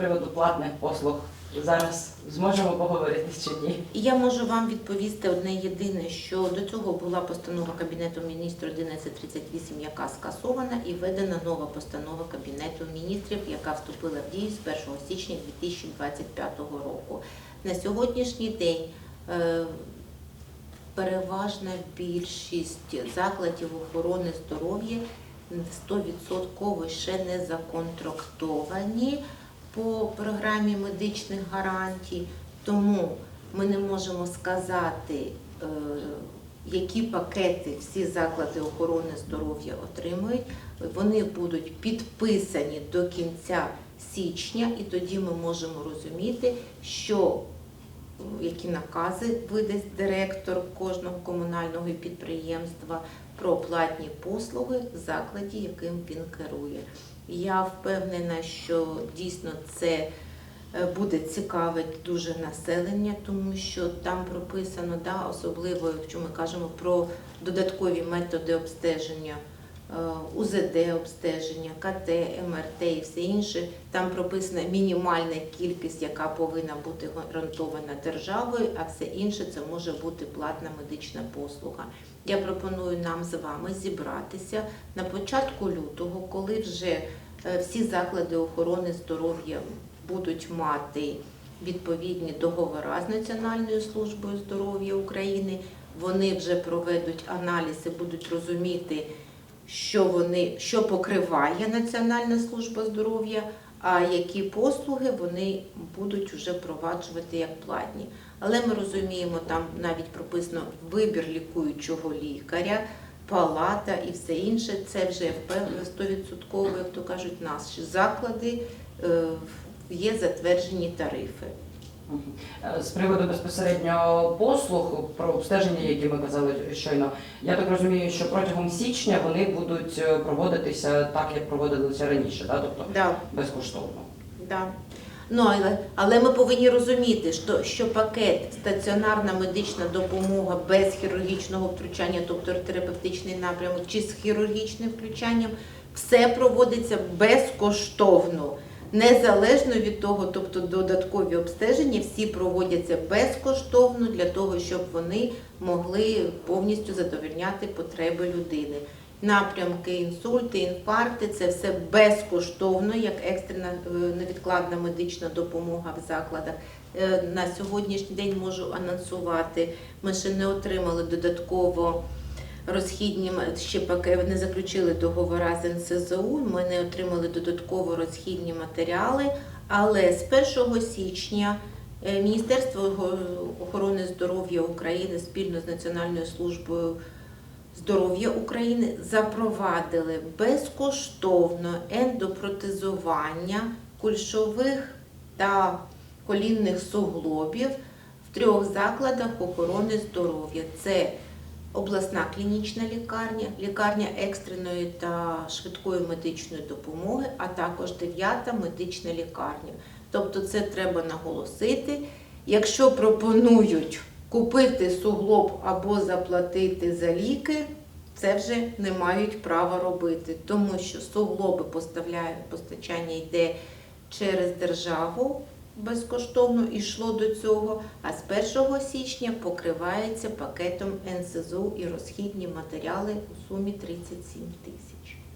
приводу платних послуг зараз зможемо поговорити чи ні? Я можу вам відповісти одне єдине, що до цього була постанова Кабінету міністрів 1138, яка скасована, і введена нова постанова Кабінету міністрів, яка вступила в дію з 1 січня 2025 року. На сьогоднішній день е, переважна більшість закладів охорони здоров'я 100% ще не законтрактовані по програмі медичних гарантій, тому ми не можемо сказати, е, які пакети всі заклади охорони здоров'я отримують. Вони будуть підписані до кінця січня, і тоді ми можемо розуміти, що які накази видасть директор кожного комунального підприємства про платні послуги в закладі, яким він керує. Я впевнена, що дійсно це е, буде цікавить дуже населення, тому що там прописано, да, особливо, якщо ми кажемо про додаткові методи обстеження, е, УЗД обстеження, КТ, МРТ і все інше. Там прописана мінімальна кількість, яка повинна бути гарантована державою, а все інше це може бути платна медична послуга. Я пропоную нам з вами зібратися на початку лютого, коли вже е, всі заклади охорони здоров'я будуть мати відповідні договори з Національною службою здоров'я України. Вони вже проведуть аналізи, будуть розуміти, що вони що покриває Національна служба здоров'я, а які послуги вони будуть вже впроваджувати як платні. Але ми розуміємо, там навіть прописано вибір лікуючого лікаря, палата і все інше. Це вже впевнено стовідсотково, як то кажуть, наші заклади е, є затверджені тарифи. Е, З приводу безпосередньо послуг про обстеження, які ми казали щойно, я так розумію, що протягом січня вони будуть е, проводитися так, як проводилися раніше, да? тобто Да, безкоштовно. да. Ну, але, але ми повинні розуміти, що, що пакет стаціонарна медична допомога без хірургічного втручання, тобто терапевтичний напрямок, чи з хірургічним втручанням, все проводиться безкоштовно. Незалежно від того, тобто додаткові обстеження, всі проводяться безкоштовно для того, щоб вони могли повністю задовольняти потреби людини. Напрямки, інсульти, інфаркти це все безкоштовно, як екстрена е, невідкладна медична допомога в закладах. Е, На сьогоднішній день можу анонсувати. Ми ще не отримали додатково розхідні ще поки не заключили договори з НСЗУ. Ми не отримали додатково розхідні матеріали. Але з 1 січня е, Міністерство охорони здоров'я України спільно з Національною службою здоров'я України запровадили безкоштовно ендопротезування кульшових та колінних суглобів в трьох закладах охорони здоров'я. Це обласна клінічна лікарня, лікарня екстреної та швидкої медичної допомоги, а також дев'ята медична лікарня. Тобто, це треба наголосити. Якщо пропонують купити суглоб або заплатити за ліки, це вже не мають права робити, тому що суглоби поставляє постачання йде через державу. Безкоштовно йшло до цього, а з 1 січня покривається пакетом НСЗУ і розхідні матеріали у сумі 37 тисяч.